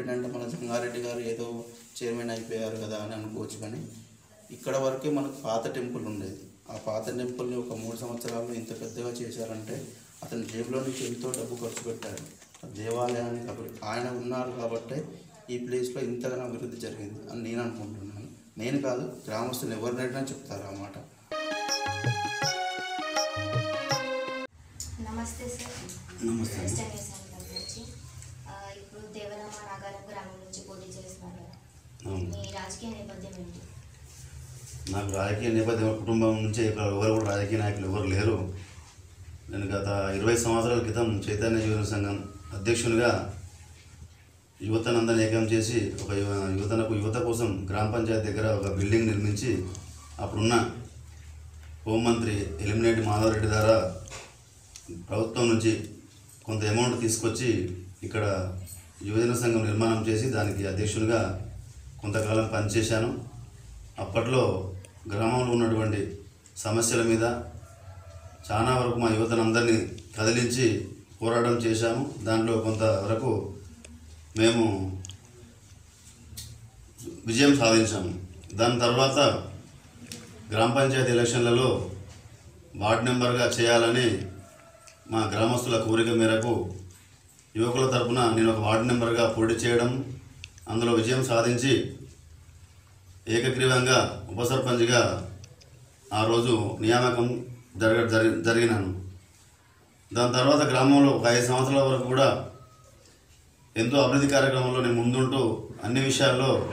ఉంటేనంటే మన జంగారెడ్డి గారు ఏదో చైర్మన్ అయిపోయారు కదా అని అనుకోవచ్చు కానీ ఇక్కడ వరకే మనకు పాత టెంపుల్ ఉండేది. ఆ పాత టెంపుల్ని ఒక మూడు సంవత్సరాల్లో ఇంత పెద్దగా చేశారంటే అతని జేబులో నుంచి ఎంతో డబ్బు ఖర్చు పెట్టారు. దేవాలయానికి అభివృద్ధి ఆయన ఉన్నారు కాబట్టే ఈ ప్లేస్లో ఇంతగానో అభివృద్ధి జరిగింది అని నేను అనుకుంటున్నాను. నేను కాదు గ్రామస్తులు ఎవరినైనా చెప్తారు ఆ మాట. నమస్తే సార్. నమస్తే అండి. వెస్టర్న్ న్యూస్ తరఫు నుంచి ఆ, ఇప్పుడు దేవరామ నాగారం గ్రామం నుంచి పోటీ చేస్తున్నారు కదా అవును. మీ రాజకీయ నేపథ్యం ఏంటి? నాకు రాజకీయ నేపథ్యం కుటుంబం నుంచి ఇక్కడ ఎవరు కూడా రాజకీయ నాయకులు ఎవరు లేరు. నేను గత ఇరవై సంవత్సరాల క్రితం చైతన్య యువజన సంఘం అధ్యక్షునిగా యువతనందరిని ఏకం చేసి ఒక యువ- యువతనకు యువత కోసం గ్రామ పంచాయతీ దగ్గర ఒక బిల్డింగ్ నిర్మించి అప్పుడున్న హోంమంత్రి ఎలిమినేటి మాధవరెడ్డి ద్వారా ప్రభుత్వం నుంచి కొంత అమౌంట్ తీసుకొచ్చి ఇక్కడ యువజన సంఘం నిర్మాణం చేసి దానికి అధ్యక్షునిగా కొంతకాలం పనిచేశాను. అప్పట్లో గ్రామంలో ఉన్నటువంటి సమస్యల మీద చాలా వరకు మా యువతనందరినీ కదిలించి పోరాటం చేశాము. దాంట్లో కొంతవరకు మేము విజయం సాధించాము. దాని తర్వాత గ్రామ పంచాయతీ ఎలక్షన్లలో వార్డు మెంబర్గా చేయాలని మా గ్రామస్తుల కోరిక మేరకు యువకుల తరపున నేను ఒక వార్డు మెంబర్గా పోటీ చేయడం అందులో విజయం సాధించి ఏకగ్రీవంగా ఉపసర్పంచ్గా ఆ రోజు నియామకం జరగ జరి జరిగినాను. దాని తర్వాత గ్రామంలో ఒక ఐదు సంవత్సరాల వరకు కూడా ఎంతో అభివృద్ధి కార్యక్రమంలో నేను ముందుంటూ అన్ని విషయాల్లో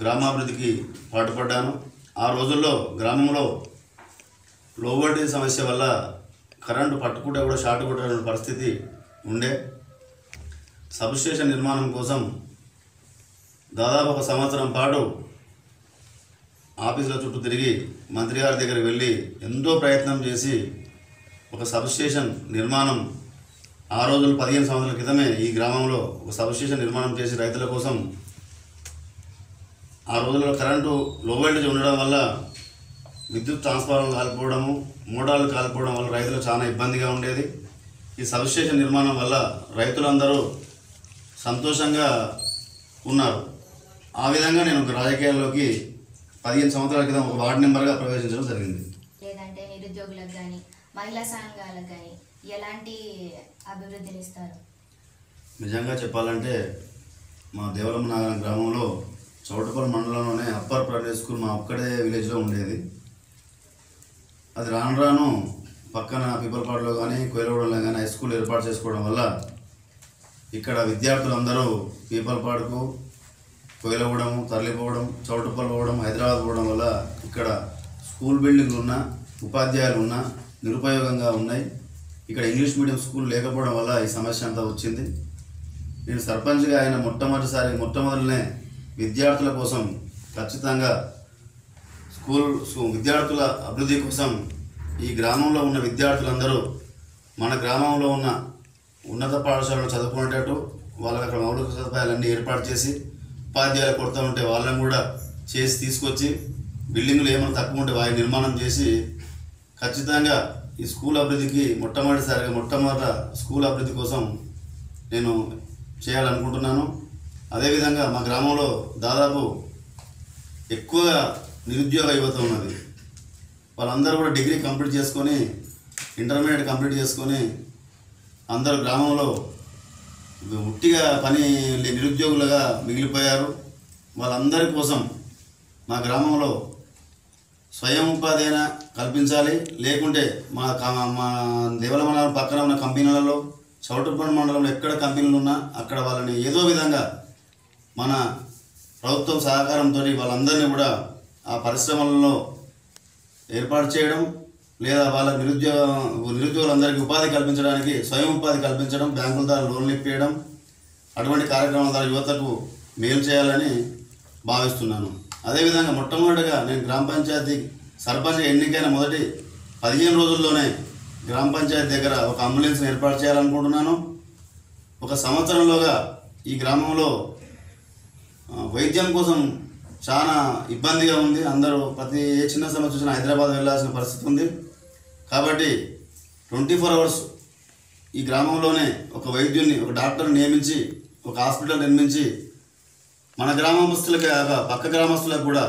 గ్రామాభివృద్ధికి పాటుపడ్డాను. ఆ రోజుల్లో గ్రామంలో లో వోల్టేజ్ సమస్య వల్ల కరెంటు పట్టుకుంటే కూడా షార్ట్ కొట్టే పరిస్థితి ఉండే. సబ్స్టేషన్ నిర్మాణం కోసం దాదాపు ఒక సంవత్సరం పాటు ఆఫీసుల చుట్టూ తిరిగి మంత్రి గారి దగ్గర వెళ్ళి ఎంతో ప్రయత్నం చేసి ఒక సబ్స్టేషన్ నిర్మాణం ఆ రోజులు పదిహేను సంవత్సరాల క్రితమే ఈ గ్రామంలో ఒక సబ్స్టేషన్ నిర్మాణం చేసి రైతుల కోసం ఆ రోజుల్లో కరెంటు లో వోల్టేజ్ ఉండడం వల్ల విద్యుత్ ట్రాన్స్ఫార్మర్లు కాలిపోవడము మోటార్లు కాలిపోవడం వల్ల రైతులు చాలా ఇబ్బందిగా ఉండేది. ఈ సబ్స్టేషన్ నిర్మాణం వల్ల రైతులందరూ సంతోషంగా ఉన్నారు. ఆ విధంగా నేను ఒక రాజకీయాల్లోకి పదిహేను సంవత్సరాల క్రితం ఒక వార్డు మెంబర్గా ప్రవేశించడం జరిగింది. లేదంటే నిరుద్యోగులకు కానీ మహిళా సంఘాలకు కానీ ఎలాంటి అభివృద్ధిని ఇస్తారు నిజంగా చెప్పాలంటే మా దేవరం నాగరం గ్రామంలో చౌటపల్లి మండలంలోనే అప్పర్ ప్రైవేట్ స్కూల్ మా ఒక్కడే విలేజ్లో ఉండేది. అది రాను రాను పక్కన పీపల్పాడులో కానీ కోయిలగూడలో కానీ హై స్కూల్ ఏర్పాటు చేసుకోవడం వల్ల ఇక్కడ విద్యార్థులందరూ పీపల్పాడుకు కోయిలగూడెం తరలిపోవడం చౌటపల్లి పోవడం హైదరాబాద్ పోవడం వల్ల ఇక్కడ స్కూల్ బిల్డింగ్లు ఉన్న ఉపాధ్యాయులు ఉన్న నిరుపయోగంగా ఉన్నాయి. ఇక్కడ ఇంగ్లీష్ మీడియం స్కూల్ లేకపోవడం వల్ల ఈ సమస్య అంతా వచ్చింది. నేను సర్పంచ్గా ఆయన మొట్టమొదటిసారి మొట్టమొదటినే విద్యార్థుల కోసం ఖచ్చితంగా స్కూల్ విద్యార్థుల అభివృద్ధి కోసం ఈ గ్రామంలో ఉన్న విద్యార్థులందరూ మన గ్రామంలో ఉన్న ఉన్నత పాఠశాలలో చదువుకునేటట్టు వాళ్ళకి అక్కడ మౌలిక సదుపాయాలన్నీ ఏర్పాటు చేసి ఉపాధ్యాయులు కొడతా ఉంటే వాళ్ళని కూడా చేసి తీసుకొచ్చి బిల్డింగ్లు ఏమైనా తక్కువ ఉంటే వారి నిర్మాణం చేసి ఖచ్చితంగా ఈ స్కూల్ అభివృద్ధికి మొట్టమొదటిసారిగా మొట్టమొదట స్కూల్ అభివృద్ధి కోసం నేను చేయాలనుకుంటున్నాను. అదేవిధంగా మా గ్రామంలో దాదాపు ఎక్కువగా నిరుద్యోగ యువత ఉన్నది. వాళ్ళందరూ కూడా డిగ్రీ కంప్లీట్ చేసుకొని ఇంటర్మీడియట్ కంప్లీట్ చేసుకొని అందరూ గ్రామంలో ఉట్టిగా పని నిరుద్యోగులుగా మిగిలిపోయారు. వాళ్ళందరి కోసం మా గ్రామంలో స్వయం ఉపాధి అయినా కల్పించాలి. లేకుంటే మా కా- మా దేవల మండలం పక్కన ఉన్న కంపెనీలలో చౌటుపల్లి మండలంలో ఎక్కడ కంపెనీలు ఉన్నా అక్కడ వాళ్ళని ఏదో విధంగా మన ప్రభుత్వం సహకారంతో వాళ్ళందరినీ కూడా ఆ పరిశ్రమలలో ఏర్పాటు చేయడం లేదా వాళ్ళ నిరుద్యోగ నిరుద్యోగులందరికీ ఉపాధి కల్పించడానికి స్వయం ఉపాధి కల్పించడం బ్యాంకుల ద్వారా లోన్లు ఇప్పించడం అటువంటి కార్యక్రమాల ద్వారా యువతకు మేలు చేయాలని భావిస్తున్నాను. అదేవిధంగా మొట్టమొదటిగా నేను గ్రామ పంచాయతీ సర్పంచ్ ఎన్నికైన మొదటి పదిహేను రోజుల్లోనే గ్రామ పంచాయతీ దగ్గర ఒక అంబులెన్స్ని ఏర్పాటు చేయాలనుకుంటున్నాను. ఒక సంవత్సరంలోగా ఈ గ్రామంలో వైద్యం కోసం చాలా ఇబ్బందిగా ఉంది. అందరూ ప్రతి ఏ చిన్న సమస్య వచ్చినా హైదరాబాద్ వెళ్ళాల్సిన పరిస్థితి ఉంది. కాబట్టి ట్వంటీ ఫోర్ అవర్స్ ఈ గ్రామంలోనే ఒక వైద్యుని ఒక డాక్టర్ని నియమించి ఒక హాస్పిటల్ నిర్మించి మన గ్రామస్తులకి కాక పక్క గ్రామస్తులకు కూడా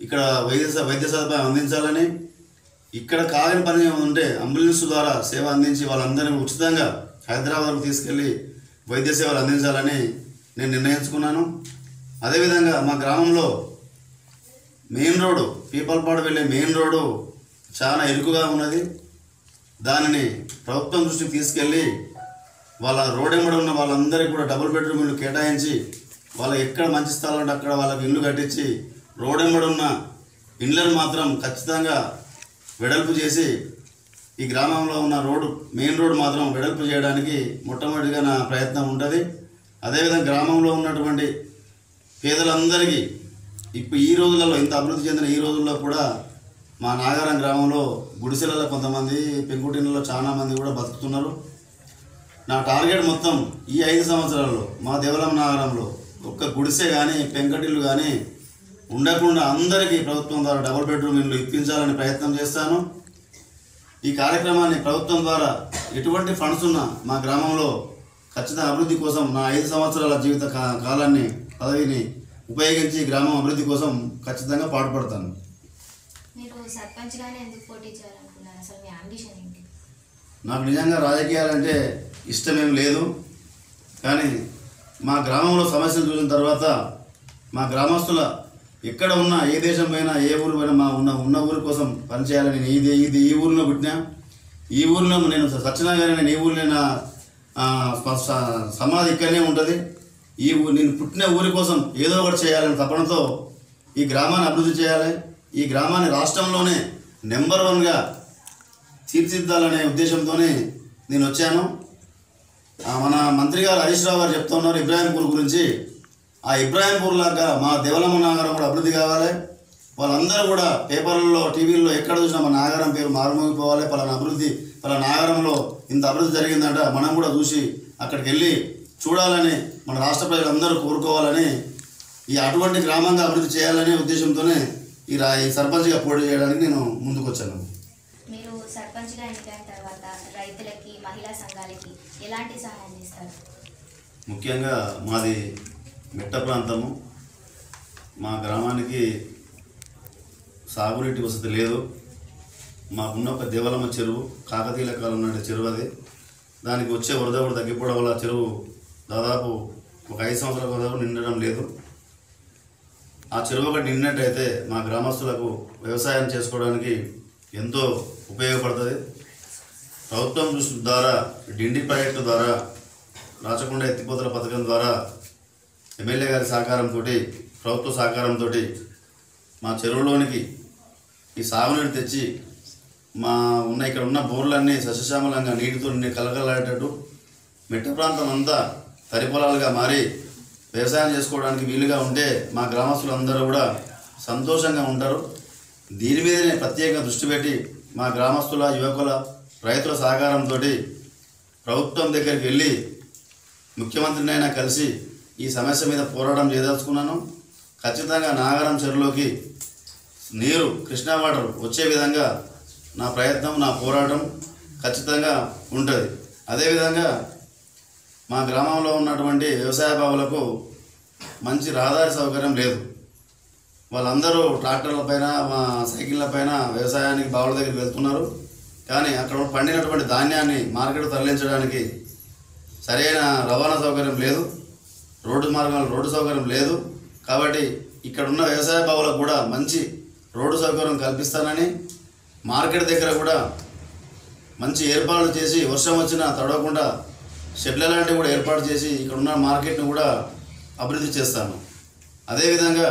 ఇక్కడ వైద్య స- వైద్య సదుపాయం అందించాలని ఇక్కడ కాని పని ఉంటే అంబులెన్స్ ద్వారా సేవ అందించి వాళ్ళందరినీ ఉచితంగా హైదరాబాద్కు తీసుకెళ్ళి వైద్య సేవలు అందించాలని నేను నిర్ణయించుకున్నాను. అదేవిధంగా మా గ్రామంలో మెయిన్ రోడ్డు పీపల్పాడు వెళ్ళే మెయిన్ రోడ్డు చాలా ఇరుకుగా ఉన్నది. దానిని ప్రభుత్వం దృష్టికి తీసుకెళ్ళి వాళ్ళ రోడెంబడి ఉన్న వాళ్ళందరికీ కూడా డబుల్ బెడ్రూమ్ ఇల్లు కేటాయించి వాళ్ళ ఎక్కడ మంచి స్థలం ఉంటే అక్కడ వాళ్ళకి ఇల్లు కట్టించి రోడెంబడి ఉన్న ఇండ్లను మాత్రం ఖచ్చితంగా వెడల్పు చేసి ఈ గ్రామంలో ఉన్న రోడ్డు మెయిన్ రోడ్డు మాత్రం వెడల్పు చేయడానికి మొట్టమొదటిగా నా ప్రయత్నం ఉంటుంది. అదేవిధంగా గ్రామంలో ఉన్నటువంటి పేదలందరికీ ఇప్పుడు ఈ రోజులలో ఇంత అభివృద్ధి చెందిన ఈ రోజుల్లో కూడా మా నాగారం గ్రామంలో గుడిసెలలో కొంతమంది పెంకుటిన్లలో చాలా మంది కూడా బతుకుతున్నారు. నా టార్గెట్ మొత్తం ఈ ఐదు సంవత్సరాల్లో మా దేవలం నాగరంలో ఒక్క గుడిసె కానీ పెంకటిల్లు కానీ ఉండకుండా అందరికీ ప్రభుత్వం ద్వారా డబుల్ బెడ్రూమ్ ఇల్లు ఇప్పించాలని ప్రయత్నం చేస్తాను. ఈ కార్యక్రమాన్ని ప్రభుత్వం ద్వారా ఎటువంటి ఫండ్స్ ఉన్నా మా గ్రామంలో ఖచ్చితంగా అభివృద్ధి కోసం నా ఐదు సంవత్సరాల జీవిత కాలాన్ని పదవిని ఉపయోగించి గ్రామం అభివృద్ధి కోసం ఖచ్చితంగా పాటుపడతాను. మీరు సర్పంచ్గానే ఎందుకు పోటీ చేయాలనుకున్నారు? అసలు మీ అంబిషన్ ఏంటి? నాకు నిజంగా రాజకీయాలంటే ఇష్టమేం లేదు. కానీ మా గ్రామంలో సమస్యలు చూసిన తర్వాత మా గ్రామస్తుల ఎక్కడ ఉన్నా ఏ దేశం పోయినా ఏ ఊరు పోయినా మా ఉన్న ఉన్న ఊరి కోసం పనిచేయాలని నేను ఇది ఇది ఈ ఊరిలో పుట్టినా ఈ ఊరిలో నేను సచ్చినా నేను ఈ ఊరిలో నా స- సమాధి ఇక్కడనే ఉంటుంది. ఈ ఊ నేను పుట్టిన ఊరి కోసం ఏదో ఒకటి చేయాలని తపనతో ఈ గ్రామాన్ని అభివృద్ధి చేయాలి. ఈ గ్రామాన్ని రాష్ట్రంలోనే నెంబర్ వన్గా తీర్చిదిద్దాలనే ఉద్దేశంతోనే నేను వచ్చాను. మన మంత్రి గారు హరీష్ రావు గారు చెప్తున్నారు ఇబ్రాహీంపూర్ గురించి. ఆ ఇబ్రాహీంపూర్ లాగా మా దేవలమ్మ నాగరం కూడా అభివృద్ధి కావాలి. వాళ్ళందరూ కూడా పేపర్లలో టీవీల్లో ఎక్కడ చూసినా మన నాగరం పేరు మారుమోగిపోవాలి. పలానా అభివృద్ధి పలానా నాగరంలో ఇంత అభివృద్ధి జరిగిందంట మనం కూడా చూసి అక్కడికి వెళ్ళి చూడాలని మన రాష్ట్ర ప్రజలందరూ కోరుకోవాలని ఈ అటువంటి గ్రామంగా అభివృద్ధి చేయాలనే ఉద్దేశంతోనే ఈ రా ఈ సర్పంచ్గా పోటీ చేయడానికి నేను ముందుకు వచ్చాను మీరు సర్పంచ్గా ఎన్నికైన తర్వాత రైతులకి మహిళా సంఘాలకి ఎలాంటి సహాయం చేస్తారు? ముఖ్యంగా మాది మెట్ట ప్రాంతము. మా గ్రామానికి సాగునీటి వసతి లేదు. మాకున్న ఒక దేవలమ్మ చెరువు కాకతీయుల కాలం నాటి చెరువు అది. దానికి వచ్చే వరద కూడా తగ్గిపోవడం వల్ల చెరువు దాదాపు ఒక ఐదు సంవత్సరాల వరకు నిండడం లేదు. ఆ చెరువు ఒకటి నిండినట్టయితే మా గ్రామస్తులకు వ్యవసాయం చేసుకోవడానికి ఎంతో ఉపయోగపడుతుంది. ప్రభుత్వం ద్వారా డిండి ప్రాజెక్టు ద్వారా రాచకొండ ఎత్తిపోతల పథకం ద్వారా ఎమ్మెల్యే గారి సహకారంతో ప్రభుత్వ సహకారంతో మా చెరువులోనికి ఈ సాగునీరు తెచ్చి మా ఉన్న ఇక్కడ ఉన్న బోర్లన్నీ సస్యశ్యామలంగా నీటితో నిండి మెట్ట ప్రాంతం అంతా తరి పొలాలుగా మారి వ్యవసాయం చేసుకోవడానికి వీలుగా ఉంటే మా గ్రామస్తులు అందరూ కూడా సంతోషంగా ఉంటారు. దీని మీదనే ప్రత్యేకంగా దృష్టి పెట్టి మా గ్రామస్తుల యువకుల రైతుల సహకారంతో ప్రభుత్వం దగ్గరికి వెళ్ళి ముఖ్యమంత్రినైనా కలిసి ఈ సమస్య మీద పోరాటం చేయదలుచుకున్నాను. ఖచ్చితంగా నాగరం చెరువులోకి నీరు కృష్ణా వాటర్ వచ్చే విధంగా నా ప్రయత్నం నా పోరాటం ఖచ్చితంగా ఉంటుంది. అదేవిధంగా మా గ్రామంలో ఉన్నటువంటి వ్యవసాయ బావులకు మంచి రహదారి సౌకర్యం లేదు. వాళ్ళందరూ ట్రాక్టర్ల పైన మా సైకిళ్ళ పైన వ్యవసాయానికి బావుల దగ్గరికి వెళ్తున్నారు. కానీ అక్కడ పండినటువంటి ధాన్యాన్ని మార్కెట్ తరలించడానికి సరైన రవాణా సౌకర్యం లేదు. రోడ్డు మార్గాలు రోడ్డు సౌకర్యం లేదు. కాబట్టి ఇక్కడ ఉన్న వ్యవసాయ బావులకు కూడా మంచి రోడ్డు సౌకర్యం కల్పిస్తానని మార్కెట్ దగ్గర కూడా మంచి ఏర్పాట్లు చేసి వర్షం వచ్చినా తడవకుండా షెడ్ల లాంటివి కూడా ఏర్పాటు చేసి ఇక్కడ ఉన్న మార్కెట్ను కూడా అభివృద్ధి చేస్తాను. అదేవిధంగా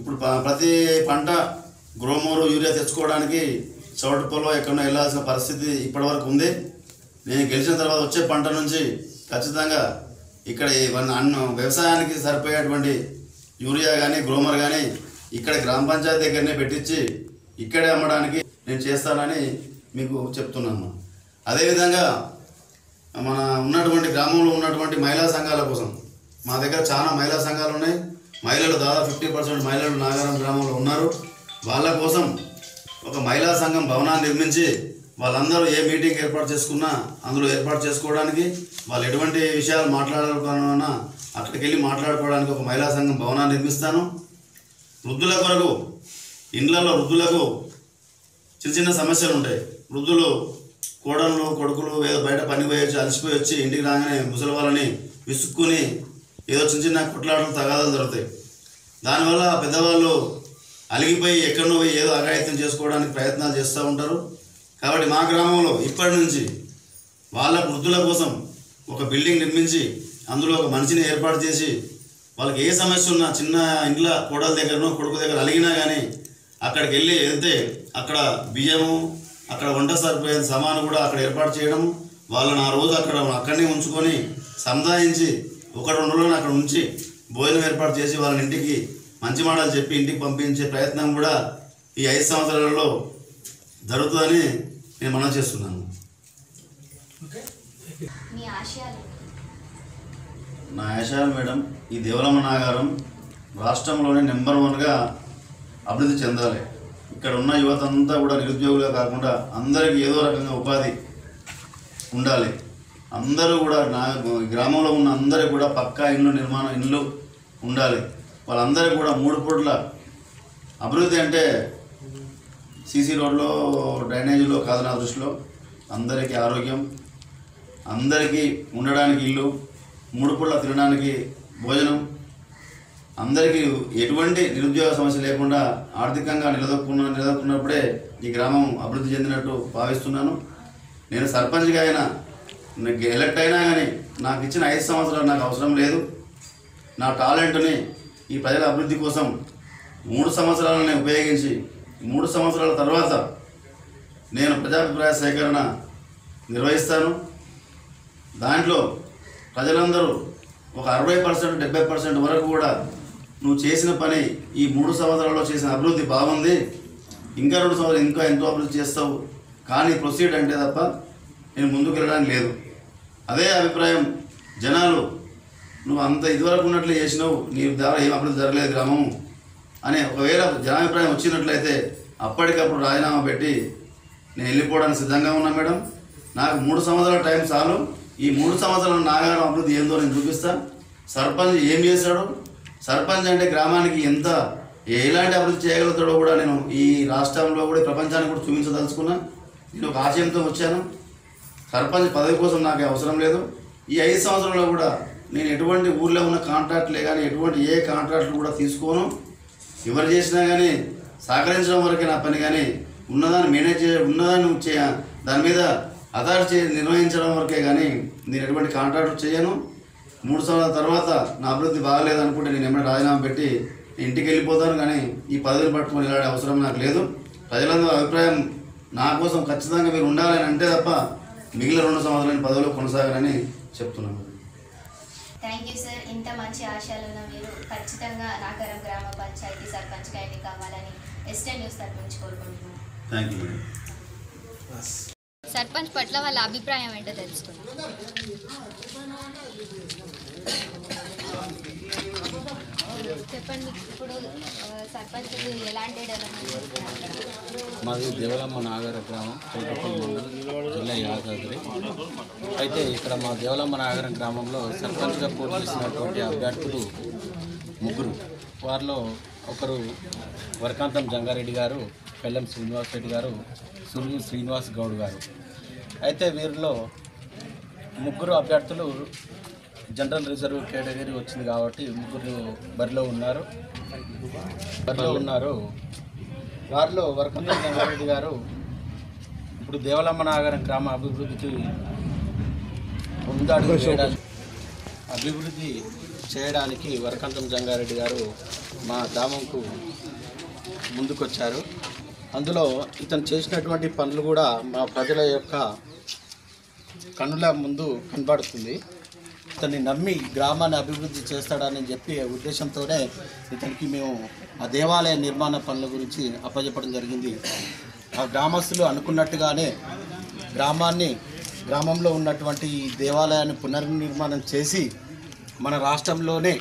ఇప్పుడు ప్రతి పంట గ్రోమోరు యూరియా తెచ్చుకోవడానికి చౌటుపల్లో ఎక్కడో వెళ్ళాల్సిన పరిస్థితి ఇప్పటివరకు ఉంది. నేను గెలిచిన తర్వాత వచ్చే పంట నుంచి ఖచ్చితంగా ఇక్కడ అన్న వ్యవసాయానికి సరిపోయేటువంటి యూరియా కానీ గ్రోమర్ కానీ ఇక్కడ గ్రామ పంచాయతీ దగ్గరనే పెట్టించి ఇక్కడే అమ్మడానికి నేను చేస్తానని మీకు చెప్తున్నాను. అదేవిధంగా మన ఉన్నటువంటి గ్రామంలో ఉన్నటువంటి మహిళా సంఘాల కోసం. మా దగ్గర చాలా మహిళా సంఘాలు ఉన్నాయి. మహిళలు దాదాపు ఫిఫ్టీ పర్సెంట్ మహిళలు నాగారం గ్రామంలో ఉన్నారు. వాళ్ళ కోసం ఒక మహిళా సంఘం భవనాన్ని నిర్మించి వాళ్ళందరూ ఏ మీటింగ్ ఏర్పాటు చేసుకున్నా అందులో ఏర్పాటు చేసుకోవడానికి వాళ్ళు ఎటువంటి విషయాలు మాట్లాడాలనుకున్నా అక్కడికి వెళ్ళి మాట్లాడుకోవడానికి ఒక మహిళా సంఘం భవనాన్ని నిర్మిస్తాను. వృద్ధుల కొరకు ఇండ్లలో వృద్ధులకు చిన్న చిన్న సమస్యలు ఉంటాయి. వృద్ధులు కోడళ్ళు కొడుకులు ఏదో బయట పని పోయొచ్చి అలసిపోయి వచ్చి ఇంటికి రాగానే ముసలి వాళ్ళని విసుక్కుని ఏదో చిన్న చిన్న కొట్లాటలు తగాదాలు దొరుకుతాయి దానివల్ల పెద్దవాళ్ళు అలిగిపోయి ఎక్కడో పోయి ఏదో అఘాయిత్యం చేసుకోవడానికి ప్రయత్నాలు చేస్తూ ఉంటారు. కాబట్టి మా గ్రామంలో ఇప్పటి నుంచి వాళ్ళ వృద్ధుల కోసం ఒక బిల్డింగ్ నిర్మించి అందులో ఒక మనిషిని ఏర్పాటు చేసి వాళ్ళకి ఏ సమస్య ఉన్నా చిన్న ఇంట్లో కోడల దగ్గరనో కొడుకు దగ్గర అలిగినా కానీ అక్కడికి వెళ్ళి వెళ్తే అక్కడ బియ్యము అక్కడ వంట సరిపోయేంత సామాను కూడా అక్కడ ఏర్పాటు చేయడం వాళ్ళని ఆ రోజు అక్కడ అక్కడనే ఉంచుకొని సముదాయించి ఒక రెండు రోజులు అక్కడ ఉంచి భోజనం ఏర్పాటు చేసి వాళ్ళని ఇంటికి మంచి మాటలు చెప్పి ఇంటికి పంపించే ప్రయత్నం కూడా ఈ ఐదు సంవత్సరాలలో జరుగుతుందని నేను మనం చేస్తున్నాను. నా ఆశయాలు మేడం ఈ దేవలమ్మ నాగారం రాష్ట్రంలోనే నెంబర్ వన్గా అభివృద్ధి చెందాలి. ఇక్కడ ఉన్న యువత అంతా కూడా నిరుద్యోగులే కాకుండా అందరికీ ఏదో రకంగా ఉపాధి ఉండాలి. అందరూ కూడా నా గ్రామంలో ఉన్న అందరికీ కూడా పక్కా ఇల్లు నిర్మాణం ఇల్లు ఉండాలి. వాళ్ళందరికీ కూడా మూడు పూట్ల అభివృద్ధి అంటే సీసీ రోడ్లో డ్రైనేజీలో కాదు నా దృష్టిలో. అందరికీ ఆరోగ్యం అందరికీ ఉండడానికి ఇల్లు మూడు పూట్ల తినడానికి భోజనం అందరికీ ఎటువంటి నిరుద్యోగ సమస్య లేకుండా ఆర్థికంగా నిలదొక్కున్న నిలదొక్కున్నప్పుడే ఈ గ్రామం అభివృద్ధి చెందినట్టు భావిస్తున్నాను. నేను సర్పంచ్గా అయినా ఎలక్ట్ అయినా కానీ నాకు ఇచ్చిన ఐదు సంవత్సరాలు నాకు అవసరం లేదు. నా టాలెంట్ని ఈ ప్రజల అభివృద్ధి కోసం మూడు సంవత్సరాలని ఉపయోగించి మూడు సంవత్సరాల తర్వాత నేను ప్రజాభిప్రాయ సేకరణ నిర్వహిస్తాను. దాంట్లో ప్రజలందరూ ఒక అరవై పర్సెంట్ డెబ్బై పర్సెంట్ వరకు కూడా నువ్వు చేసిన పని ఈ మూడు సంవత్సరాల్లో చేసిన అభివృద్ధి బాగుంది. ఇంకా రెండు సంవత్సరాలు ఇంకా ఎంతో అభివృద్ధి చేస్తావు. కానీ ప్రొసీడ్ అంటే తప్ప నేను ముందుకు వెళ్ళడానికి లేదు. అదే అభిప్రాయం జనాలు. నువ్వు అంత ఇదివరకు ఉన్నట్లు చేసినావు. నీ ద్వారా ఏం అభివృద్ధి జరగలేదు గ్రామం అనే ఒకవేళ జనాభిప్రాయం వచ్చినట్లయితే అప్పటికప్పుడు రాజీనామా పెట్టి నేను వెళ్ళిపోవడానికి సిద్ధంగా ఉన్నా మేడం. నాకు మూడు సంవత్సరాల టైం చాలు. ఈ మూడు సంవత్సరాల నాగారం అభివృద్ధి ఏందో నేను చూపిస్తాను సర్పంచ్ ఏం చేశాడు? సర్పంచ్ అంటే గ్రామానికి ఎంత ఎలాంటి అభివృద్ధి చేయగలుగుతాడో కూడా నేను ఈ రాష్ట్రంలో కూడా ప్రపంచాన్ని ప్రపంచానికి కూడా చూపించదలుచుకున్నా. నేను ఒక ఆశయంతో వచ్చాను. సర్పంచ్ పదవి కోసం నాకు అవసరం లేదు. ఈ ఐదు సంవత్సరంలో కూడా నేను ఎటువంటి ఊర్లో ఉన్న కాంట్రాక్ట్లే కానీ ఎటువంటి ఏ కాంట్రాక్ట్లు కూడా తీసుకోను. ఎవరు చేసినా కానీ సహకరించడం వరకే నా పని కానీ ఉన్నదాన్ని మేనేజ్ చే ఉన్నదాన్ని చే దాని మీద అథారిటీ నిర్వహించడం వరకే కానీ నేను ఎటువంటి కాంట్రాక్ట్ చేయను. మూడు సంవత్సరాల తర్వాత నా అభివృద్ధి బాగాలేదు అనుకుంటే నేను ఏమైనా రాజీనామా పెట్టి ఇంటికి వెళ్ళిపోతాను కానీ ఈ పదవిని పట్టుకొని వెళ్ళే అవసరం నాకు లేదు. ప్రజలందరూ అభిప్రాయం నా కోసం ఖచ్చితంగా మీరు ఉండాలని అంటే తప్ప మిగిలిన రెండు సంవత్సరాల పదవిలో కొనసాగాలని చెప్తున్నాను. థ్యాంక్ యూ సార్ ఇంత మంచి ఆశయాలు ఉన్న మీరు ఖచ్చితంగా నాగరం గ్రామ పంచాయతీ సర్పంచ్గా ఎన్నిక కావాలని ఎస్టర్న్ న్యూస్ తరపు నుంచి కోరుకుంటున్నాను. థ్యాంక్ యూ సర్పంచ్ పట్ల వాళ్ళ అభిప్రాయం ఏంటో తెలుసుకుందాం చెప్పండి ఇప్పుడు సర్పంచ్ ఎలాంటి మాది దేవలమ్మ నాగర గ్రామం కోటపల్లి మండలం జిల్లా యాదాద్రి. అయితే ఇక్కడ మా దేవలమ్మ నాగరం గ్రామంలో సర్పంచ్గా పోటీ చేసినటువంటి అభ్యర్థులు ముగ్గురు. వారిలో ఒకరు వరకాంతం జంగారెడ్డి గారు పెళ్ళం శ్రీనివాస్ రెడ్డి గారు సురుగు శ్రీనివాస్ గౌడ్ గారు. అయితే వీరిలో ముగ్గురు అభ్యర్థులు జనరల్ రిజర్వ్ కేటగిరీ వచ్చింది కాబట్టి ముగ్గురు బరిలో ఉన్నారు. బరిలో ఉన్నారు. వారిలో వరకంద జంగారెడ్డి గారు ఇప్పుడు దేవలమ్మ నాగరం గ్రామ అభివృద్ధికి ముందడుగు చేయడానికి అభివృద్ధి చేయడానికి వరకంతం జంగారెడ్డి గారు మా గ్రామంకు ముందుకొచ్చారు. అందులో ఇతను చేసినటువంటి పనులు కూడా మా ప్రజల యొక్క కన్నుల ముందు కనబడుతుంది. ఇతన్ని నమ్మి గ్రామాన్ని అభివృద్ధి చేస్తాడని చెప్పి ఉద్దేశంతోనే ఇతనికి మేము ఆ దేవాలయ నిర్మాణ పనుల గురించి అప్పచెప్పడం జరిగింది. ఆ గ్రామస్తులు అనుకున్నట్టుగానే గ్రామాన్ని గ్రామంలో ఉన్నటువంటి ఈ దేవాలయాన్ని పునర్నిర్మాణం చేసి మన రాష్ట్రంలోనే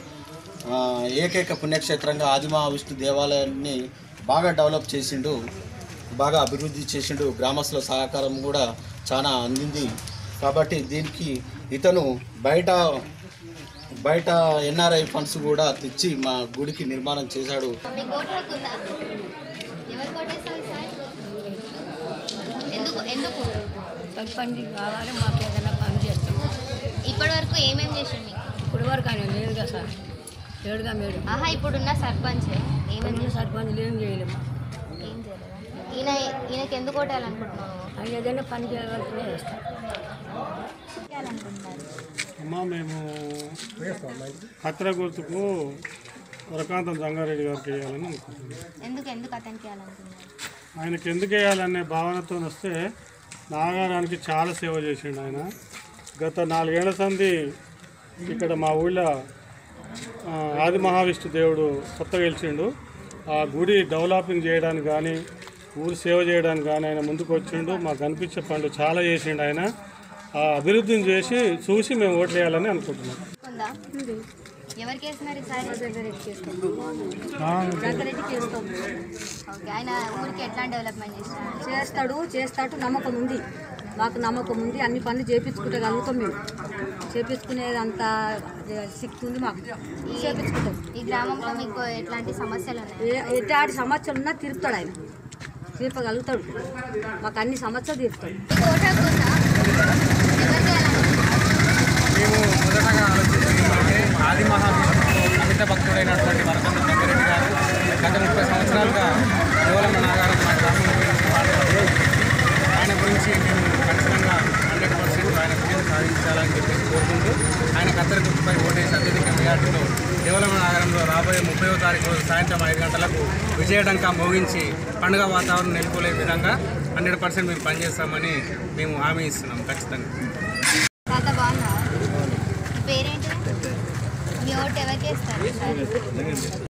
ఏకైక పుణ్యక్షేత్రంగా ఆదిమా విష్ణు దేవాలయాన్ని బాగా డెవలప్ చేసిండు బాగా అభివృద్ధి చేసిండు గ్రామస్తుల సహకారం కూడా చాలా అందింది. కాబట్టి దీనికి ఇతను బయట బయట ఎన్ఆర్ఐ ఫండ్స్ కూడా తెచ్చి మా గుడికి నిర్మాణం చేశాడు. సర్పంచ్ కావాలి మాకు ఏదైనా పని చేస్తాం. ఇప్పటి వరకు ఏమేం చేసిండు మీకు? ఇప్పుడు వరకు ఆయన లేడుగా సార్. లేడుగా మేడు. ఆహా ఇప్పుడున్న సర్పంచ్ ఏం చేయలేము. ఏం చేయలేదా? ఈయన ఈయనకి ఎందుకు ఓటేయాలనుకుంటున్నావు ఆయన ఏదైనా పని అమ్మా మేము కత్తెర గుర్తుకు వరకాంతం జంగారెడ్డి గారికి వేయాలని అనుకుంటున్నాం. ఆయనకి ఎందుకు వేయాలనే భావనతో వస్తే నాగారానికి చాలా సేవ చేసిండు ఆయన. గత నాలుగేళ్ళ సంది ఇక్కడ మా ఊళ్ళో ఆది మహావిష్ణు దేవుడు కొత్తగా గెలిచిండు. ఆ గుడి డెవలపింగ్ చేయడానికి కానీ ఊరు సేవ చేయడానికి కానీ ఆయన ముందుకు వచ్చిండు. మాకు కనిపించే పనులు చాలా చేసిండు ఆయన. ఆ అభివృద్ధిని చేసి చూసి మేము ఓట్లు వేయాలని అనుకుంటున్నాం చేస్తాడు చేస్తాడు నమ్మకం ఉంది. మాకు నమ్మకం ఉంది. అన్ని పనులు చేపించుకోగలుగుతాం మేము. చేపించుకునేది అంత శక్తి ఉంది మాకు. చేపించుకుంటాం. ఈ గ్రామంలో మీకు ఎట్లాంటి సమస్యలు ఎట్లాంటి సమస్యలు ఉన్నా తీరుతాడు ఆయన. తీర్పగలుగుతాడు. మాకు అన్ని సమస్యలు తీరుతాడు. మేము మొదటగా ఆలోచించింది ఆది మహావిష్ణువు అమిత భక్తుడైనటువంటి వరకంద వెంకరెడ్డి గారు గత ముప్పై సంవత్సరాలుగా కేవలం నాగారం మా గ్రామం ఆయన గురించి మేము ఖచ్చితంగా హండ్రెడ్ పర్సెంట్ ఆయన విజయం సాధించాలని చెప్పేసి కోరుకుంటూ ఆయన కత్తెర గుర్తుపై ఓటేసి అత్యధిక మెజార్టీతో దేవలమ్మ నగరంలో రాబోయే ముప్పైవ తారీఖు రోజు సాయంత్రం ఐదు గంటలకు విజయడంకా మోగించి పండుగ వాతావరణం నెలకొలే విధంగా హండ్రెడ్ పర్సెంట్ మేము పనిచేస్తామని మేము హామీ ఇస్తున్నాం ఖచ్చితంగా.